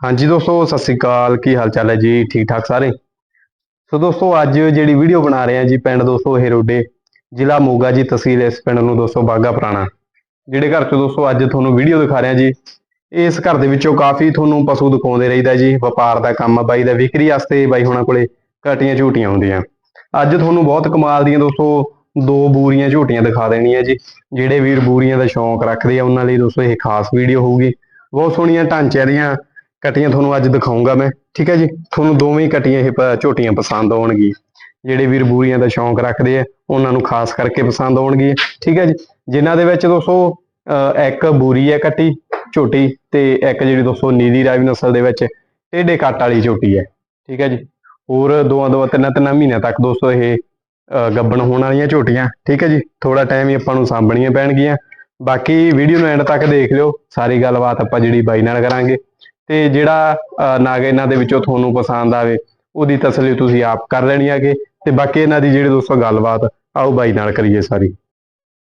ਹਾਂਜੀ ਦੋਸਤੋ, ਸਤਿ ਸ੍ਰੀ ਅਕਾਲ। ਕੀ ਹਾਲ ਚਾਲ ਹੈ ਜੀ? ਠੀਕ ਠਾਕ ਸਾਰੇ? ਸੋ ਦੋਸਤੋ, ਅੱਜ ਜਿਹੜੀ ਵੀਡੀਓ ਬਣਾ ਰਹੇ ਹਾਂ ਜੀ ਪਿੰਡ ਦੋਸਤੋ ਹੇਰੋਡੇ, ਜ਼ਿਲ੍ਹਾ ਮੋਗਾ ਜੀ ਤਹਿਸੀਲ ਇਸ ਪਿੰਡ ਨੂੰ ਦੋਸਤੋ ਬਾਗਾ ਪੁਰਾਣਾ। ਜਿਹੜੇ ਘਰ ਚੋਂ ਦੋਸਤੋ ਅੱਜ ਤੁਹਾਨੂੰ ਵੀਡੀਓ ਦਿਖਾ ਰਹੇ ਹਾਂ ਜੀ, ਇਸ ਘਰ ਦੇ ਵਿੱਚੋਂ ਕਾਫੀ ਤੁਹਾਨੂੰ ਪਸ਼ੂ ਦਿਖਾਉਂਦੇ ਰਹੀਦਾ ਜੀ, ਵਪਾਰ ਦਾ ਕੰਮ, ਬਾਈ ਦਾ ਵਿਕਰੀ ਵਾਸਤੇ ਬਾਈ ਹੁਣਾਂ ਕੋਲੇ ਘਟੀਆਂ ਝੂਟੀਆਂ ਹੁੰਦੀਆਂ। ਅੱਜ ਤੁਹਾਨੂੰ ਬਹੁਤ ਕਮਾਲ ਦੀਆਂ ਦੋਸਤੋ ਦੋ ਬੂਰੀਆਂ ਝੂਟੀਆਂ ਦਿਖਾ ਦੇਣੀਆਂ ਜੀ, ਜਿਹੜੇ ਵੀਰ ਬੂਰੀਆਂ ਦਾ ਸ਼ੌਂਕ ਰੱਖਦੇ ਆ, ਉਹਨਾਂ ਲਈ ਦੋਸਤੋ ਇਹ ਖਾਸ ਵੀਡੀਓ ਹੋਊਗੀ। ਬਹੁਤ ਸੋਹਣੀਆਂ ਢਾਂਚਿਆਂ ਦੀਆਂ ਕਟੀਆਂ ਤੁਹਾਨੂੰ ਅੱਜ ਦਿਖਾਉਂਗਾ ਮੈਂ, ਠੀਕ ਹੈ ਜੀ? ਤੁਹਾਨੂੰ ਦੋਵੇਂ ਹੀ ਕਟੀਆਂ ਇਹ ਪ- ਝੋਟੀਆਂ ਪਸੰਦ ਆਉਣਗੀ ਜਿਹੜੇ ਵੀਰ ਬੂਰੀਆਂ ਦਾ ਸ਼ੌਂਕ ਰੱਖਦੇ ਆ, ਉਹਨਾਂ ਨੂੰ ਖਾਸ ਕਰਕੇ ਪਸੰਦ ਆਉਣਗੀ ਠੀਕ ਹੈ ਜੀ? ਜਿਨ੍ਹਾਂ ਦੇ ਵਿੱਚ ਦੋਸਤੋ, ਅਹ ਇੱਕ ਬੂਰੀ ਹੈ ਕੱਟੀ, ਝੋਟੀ ਤੇ ਇੱਕ ਜਿਹੜੀ ਦੋਸਤੋ ਨੀਲੀ ਰਾਵੀ ਨਸਲ ਦੇ ਵਿੱਚ ਟੇਢੇ ਕੱਟ ਵਾਲੀ ਝੋਟੀ ਹੈ, ਠੀਕ ਹੈ ਜੀ? ਹੋਰ ਦੋਆਂ ਦੋ ਤਿੰਨਾਂ ਤਿੰਨਾਂ ਮਹੀਨਿਆਂ ਤੱਕ ਦੋਸਤੋ ਇਹ, ਅਹ ਗੱਭਣ ਹੋਣ ਵਾਲੀਆਂ ਝੋਟੀਆਂ, ਠੀਕ ਹੈ ਜੀ? ਥੋੜਾ ਟਾਈਮ ਹੀ ਆਪਾਂ ਨੂੰ ਸਾਂਭਣੀਆਂ ਪੈਣਗੀਆਂ। ਬਾਕੀ ਵੀਡੀਓ ਨੂੰ ਐਂਡ ਤੱਕ ਦੇਖ ਲਿਓ, ਸਾਰੀ ਗੱਲਬਾਤ ਆਪਾਂ ਜਿਹੜੀ ਬਾਈ ਨਾਲ ਕਰਾਂਗੇ। ਤੇ ਜਿਹੜਾ ਨਾਗ ਇਹਨਾਂ ਦੇ ਵਿੱਚੋਂ ਤੁਹਾਨੂੰ ਪਸੰਦ ਆਵੇ ਉਹਦੀ ਤਸੱਲੀ ਤੁਸੀਂ ਆਪ ਕਰ ਲੈਣੀ ਹੈਗੇ। ਤੇ ਬਾਕੀ ਇਹਨਾਂ ਦੀ ਜਿਹੜੀ ਦੋਸਤੋ ਗੱਲਬਾਤ ਆਓ ਬਾਈ ਨਾਲ ਕਰੀਏ ਸਾਰੀ।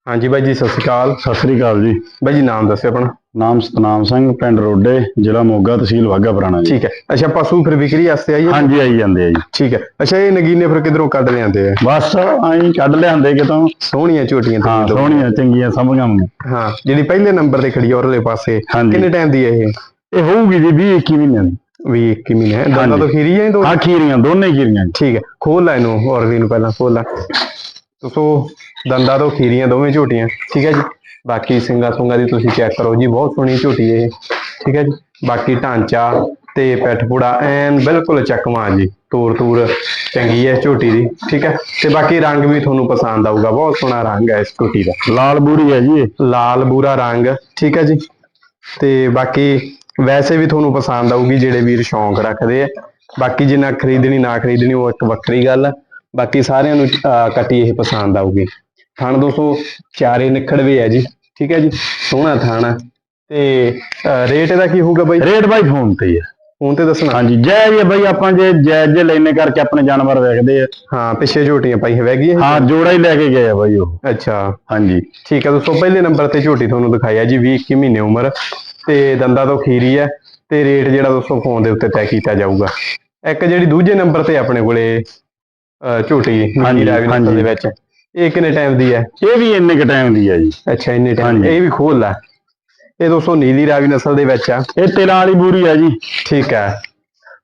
ਹਾਂਜੀ ਬਾਈ ਜੀ ਸਤਿ ਸ਼੍ਰੀ ਅਕਾਲ। ਸਤਿ ਸ੍ਰੀ ਅਕਾਲ ਜੀ। ਬਾਈ ਜੀ ਨਾਮ ਦੱਸਿਓ ਆਪਣਾ। ਨਾਮ ਸਤਨਾਮ ਸਿੰਘ ਪਿੰਡ ਰੋਡੇ ਜ਼ਿਲ੍ਹਾ ਮੋਗਾ ਤਹਿਸੀਲ ਵਾਘਾ ਪੁਰਾਣਾ ਜੀ। ਠੀਕ ਹੈ। ਅੱਛਾ ਪਸ਼ੂ ਫਿਰ ਵਿਕਰੀ ਵਾਸਤੇ ਆਈ ਹਾਂਜੀ ਆਈ ਜਾਂਦੇ ਆ ਜੀ। ਠੀਕ ਹੈ। ਅੱਛਾ ਇਹ ਨਗੀਨੇ ਫਿਰ ਕਿਧਰੋਂ ਕੱਢ ਲਿਆਂਦੇ ਆ? ਬਸ ਆਈ ਕੱਢ ਲਿਆਂਦੇ ਕਿਤੋਂ। ਸੋਹਣੀਆਂ ਝੋਟੀਆਂ ਹਾਂ। ਸੋਹਣੀਆਂ ਚੰਗੀਆਂ ਸਮਝਾਂ ਹਾਂ ਜਿਹੜੀ ਪਹਿਲੇ ਨੰਬਰ ਤੇ ਖੜੀ ਉਹਦੇ ਪਾਸੇ। ਕਿੰਨੇ ਟਾਈਮ ਦੀ ਹੈ ਇਹ? ਇਹ ਹੋਊਗੀ ਜੀ 20 21 ਮਹੀਨਿਆਂ ਦੀ। ਵੀ 21 ਮਹੀਨੇ। ਹੈ ਦੰਦਾਂ। ਤੋਂ ਖੀਰੀ ਹੈ ਦੋ ਹਾਂ ਖੀਰੀਆਂ ਦੋਨੇ ਖੀਰੀਆਂ। ਜੀ। ਠੀਕ ਹੈ। ਖੋਲ ਲੈ ਇਹਨੂੰ ਔਰ ਵੀ ਨੂੰ ਪਹਿਲਾਂ ਖੋਲ ਲੈ। ਦੋਸਤੋ ਦੰਦਾਂ ਤੋਂ ਖੀਰੀਆਂ ਦੋਵੇਂ ਝੋਟੀਆਂ। ਠੀਕ ਹੈ ਜੀ। ਬਾਕੀ ਸਿੰਗਾ ਸੁੰਗਾ ਦੀ ਤੁਸੀਂ ਚੈੱਕ ਕਰੋ ਜੀ ਬਹੁਤ ਸੋਹਣੀ ਝੋਟੀ ਇਹ। ਠੀਕ ਹੈ ਜੀ। ਬਾਕੀ ਢਾਂਚਾ ਤੇ ਪਿੱਠ ਪੂੜਾ ਐਨ ਬਿਲਕੁਲ ਚੱਕਵਾਂ ਜੀ। ਤੂਰ ਤੂਰ ਚੰਗੀ ਹੈ ਝੋਟੀ ਦੀ। ਠੀਕ ਹੈ। ਤੇ ਬਾਕੀ ਰੰਗ ਵੀ ਤੁਹਾਨੂੰ ਪਸੰਦ ਆਊਗਾ। ਬਹੁਤ ਸੋਹਣਾ ਰੰਗ ਹੈ ਇਸ ਝੋਟੀ ਦਾ। ਲਾਲ ਬੂਰੀ ਹੈ ਜੀ ਇਹ। ਲਾਲ ਬੂਰਾ ਰੰਗ। ਠੀਕ ਹੈ ਜੀ। ਤੇ ਬਾਕੀ ਵੈਸੇ ਵੀ ਤੁਹਾਨੂੰ ਪਸੰਦ ਆਊਗੀ ਜਿਹੜੇ ਵੀਰ ਸ਼ੌਂਕ ਰੱਖਦੇ ਆ। ਬਾਕੀ ਜਿੰਨਾ ਖਰੀਦਣੀ ਨਾ ਖਰੀਦਣੀ ਉਹ ਇੱਕ ਵੱਖਰੀ ਗੱਲ ਆ। ਬਾਕੀ ਸਾਰਿਆਂ ਨੂੰ ਕੱਟੀ ਇਹ ਪਸੰਦ ਆਊਗੀ। ਥਣ ਦੋਸਤੋ ਚਾਰੇ ਨਿਖੜਵੇ ਆ ਜੀ ਠੀਕ ਹੈ ਜੀ? ਸੋਹਣਾ ਥਣ ਆ। ਤੇ ਰੇਟ ਇਹਦਾ ਕੀ ਹੋਊਗਾ ਬਾਈ? ਰੇਟ ਬਾਈ ਫੋਨ ਤੇ ਹੀ ਹੈ ਫੋਨ ਤੇ ਦੱਸਣਾ। ਹਾਂਜੀ ਜੈ ਜੀ ਬਾਈ ਆਪਾਂ ਜੇ ਜੈ ਜੇ ਲੈਨੇ ਕਰਕੇ ਆਪਣੇ ਜਾਨਵਰ ਵੇਖਦੇ ਆ। ਹਾਂ ਪਿੱਛੇ ਝੋਟੀਆਂ ਪਾਈ ਹੈਗੀ ਇਹ? ਹਾਂ ਜੋੜਾ ਹੀ ਲੈ ਕੇ ਗਏ ਆ ਬਾਈ ਉਹ। ਅੱਛਾ। ਹਾਂਜੀ। ਠੀਕ ਹੈ ਦੋਸਤੋ ਪਹਿਲੇ ਨੰਬਰ ਤੇ ਝੋਟੀ ਤੁਹਾਨੂੰ ਦਿਖਾਈ ਹੈ ਜੀ 20 21 ਮਹੀਨੇ ਉਮਰ। ਤੇ ਦੰਦਾਂ ਤੋਂ ਖੀਰੀ ਹੈ ਤੇ ਰੇਟ ਜਿਹੜਾ ਦੋਸਤੋ ਫੋਨ ਦੇ ਉੱਤੇ ਤੈਅ ਕੀਤਾ ਜਾਊਗਾ। ਇੱਕ ਜਿਹੜੀ ਦੂਜੇ ਨੰਬਰ ਤੇ ਆਪਣੇ ਕੋਲੇ ਝੋਟੀ ਹਾਂਜੀ, ਹਾਂਜੀ ਰਾਵੀ ਨਸਲ ਹਾਂਜੀ। ਦੇ ਵਿੱਚ। ਇਹ ਕਿੰਨੇ ਟਾਈਮ ਦੀ ਹੈ? ਇਹ ਵੀ ਇੰਨੇ ਕ ਟਾਈਮ ਦੀ ਹੈ ਜੀ। ਅੱਛਾ ਇੰਨੇ ਟਾਈਮ। ਇਹ ਵੀ ਖੋਲ ਲੈ। ਇਹ ਦੋਸਤੋ ਨੀਲੀ ਰਾਵੀ ਨਸਲ ਦੇ ਵਿੱਚ ਆ। ਇਹ ਤੇਲਾਂ ਵਾਲੀ ਬੂਰੀ ਹੈ ਜੀ। ਠੀਕ ਹੈ।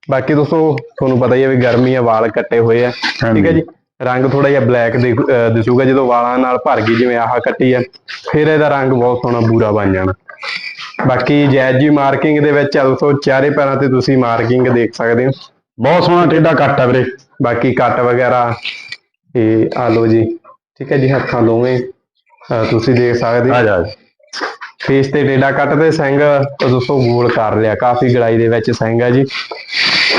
ਬਾਕੀ ਦੋਸਤੋ ਤੁਹਾਨੂੰ ਪਤਾ ਹੀ ਹੈ ਵੀ ਗਰਮੀ ਆ ਵਾਲ ਕੱਟੇ ਹੋਏ ਆ। ਠੀਕ ਹੈ ਜੀ। ਰੰਗ ਥੋੜਾ ਜਿਹਾ ਬਲੈਕ ਦਿਸੂਗਾ ਜਦੋਂ ਵਾਲਾਂ ਨਾਲ ਭਰ ਗਈ ਜਿਵੇਂ ਆਹ ਕੱਟੀ ਹੈ। ਫਿਰ ਇਹਦਾ ਰੰਗ ਬਹੁਤ ਸੋਹਣਾ ਬੂਰਾ ਬਣ ਜਾਣਾ। ਬਾਕੀ ਜੈਜ ਜੀ ਮਾਰਕਿੰਗ ਦੇ ਵਿੱਚ ਆ ਦੋਸਤੋ ਚਾਰੇ ਪੈਰਾਂ ਤੇ ਤੁਸੀਂ ਮਾਰਕਿੰਗ ਦੇਖ ਸਕਦੇ ਹੋ। ਬਹੁਤ ਸੋਹਣਾ ਟੇਡਾ ਕੱਟ ਹੈ ਵੀਰੇ। ਬਾਕੀ ਕੱਟ ਵਗੈਰਾ ਇਹ ਆ ਲੋ ਜੀ ਠੀਕ ਹੈ ਜੀ ਹੱਥਾਂ ਦੋਵੇਂ ਤੁਸੀਂ ਦੇਖ ਸਕਦੇ ਆ ਜਾ ਫੇਸ ਤੇ ਡੇਡਾ ਕੱਟ ਤੇ ਸਿੰਘ ਦੋਸਤੋ ਗੋਲ ਕਰ ਲਿਆ ਕਾਫੀ ਗੜਾਈ ਦੇ ਵਿੱਚ ਸਿੰਘ ਹੈ ਜੀ।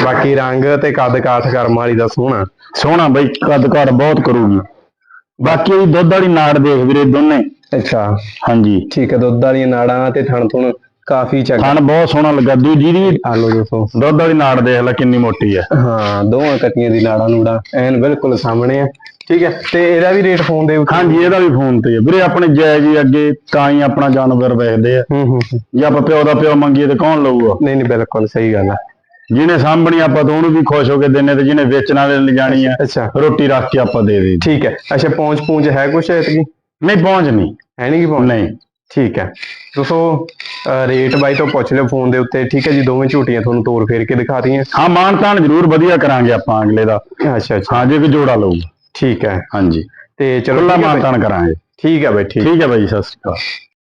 ਬਾਕੀ ਰੰਗ ਤੇ ਕੱਦ ਕਾਠ ਕਰਮ ਵਾਲੀ ਦਾ ਸੋਹਣਾ। ਸੋਹਣਾ ਬਈ ਕੱਦ ਘਰ ਬਹੁਤ ਕਰੂਗੀ। ਬਾਕੀ ਦੁੱਧ ਵਾਲੀ ਨਾੜ ਦੇਖ ਵੀਰੇ ਦੋਨੇ। ਅੱਛਾ ਹਾਂਜੀ। ਠੀਕ ਹੈ ਦੁੱਧ ਵਾਲੀਆਂ ਨਾੜਾਂ ਤੇ ਥਣ ਥੁਣ ਕਾਫੀ ਚੰਗਾ। ਥਣ ਬਹੁਤ ਸੋਹਣਾ ਲੱਗਾ ਦੂਜੀ ਦੀ ਆ ਲੋ ਦੋਸਤੋ ਦੁੱਧ ਵਾਲੀ ਨਾੜ ਦੇਖ ਲੈ ਕਿੰਨੀ ਮੋਟੀ ਹੈ। ਹਾਂ ਦੋਵਾਂ ਕੱਟੀਆਂ ਦੀ ਨਾੜਾਂ ਨੂੜਾਂ ਐਨ ਬਿਲਕੁਲ ਸਾਹਮਣੇ ਆ। ਠੀਕ ਹੈ ਤੇ ਇਹਦਾ ਵੀ ਰੇਟ ਫੋਨ ਦੇ ਉੱਤੇ? ਹਾਂਜੀ ਇਹਦਾ ਵੀ ਫੋਨ ਤੇ ਹੈ। ਵੀਰੇ ਆਪਣੇ ਜਾਇਜ਼ ਹੀ ਅੱਗੇ ਤਾਂ ਹੀ ਆਪਣਾ ਜਾਨਵਰ ਵੇਚਦੇ ਆ। ਹੂੰ ਹੂੰ ਹੂੰ। ਜੇ ਆਪਾਂ ਪਿਓ ਦਾ ਪਿਓ ਮੰਗੀਏ ਤੇ ਕੌਣ ਲਊਗਾ? ਨਹੀਂ ਨਹੀਂ ਬਿਲਕੁਲ ਸਹੀ ਗੱਲ ਆ। ਜਿਹਨੇ ਸਾਂਭਣੀ ਆਪਾਂ ਤਾਂ ਉਹਨੂੰ ਵੀ ਖੁਸ਼ ਹੋ ਕੇ ਦਿੰਨੇ ਤੇ ਜਿਹਨੇ ਵੇਚਣ ਵਾਲੇ ਨੇ ਲਿਜਾਣੀ ਆ ਰੋਟੀ ਰੱਖ ਕੇ ਆਪਾਂ ਦੇ ਦੇ ਠੀਕ ਹੈ ਅੱਛਾ ਪਹੁੰਚ ਪਹੁੰਚ ਹੈ ਕੁਛ ਇਤਕੀ ਨਹੀਂ ਪਹੁੰਚ ਨਹੀਂ ਹੈ ਨਹੀਂ ਕੀ ਪਹੁੰਚ? ਨਹੀਂ ਠੀਕ ਹੈ। ਦੋਸਤੋ ਰੇਟ ਬਾਈ ਤੋਂ ਪੁੱਛ ਲਿਓ ਫੋਨ ਦੇ ਉੱਤੇ। ਠੀਕ ਹੈ ਜੀ ਦੋਵੇਂ ਝੂਟੀਆਂ ਤੁਹਾਨੂੰ ਤੋੜ ਫੇਰ ਕੇ ਦਿਖਾ ਰਹੀਆਂ। ਹਾਂ ਮਾਨ ਤਾਨ ਜ਼ਰੂਰ ਵਧੀਆ ਕਰਾਂਗੇ ਆਪਾਂ ਅਗਲੇ ਦਾ। ਅੱਛਾ ਅੱਛਾ। ਹਾਂ ਜੇ ਕੋਈ ਜੋੜਾ ਲਊਗਾ ਠੀਕ ਹੈ। ਹਾਂਜੀ। ਤੇ ਚਲੋ ਮਾਨ। ਤਾਨ ਕਰਾਂਗੇ। ਠੀਕ ਹੈ ਬਾਈ ਠੀਕ। ਠੀਕ ਹੈ ਬਾਈ ਸਤਿ ਸ਼੍ਰੀ ਅਕਾਲ।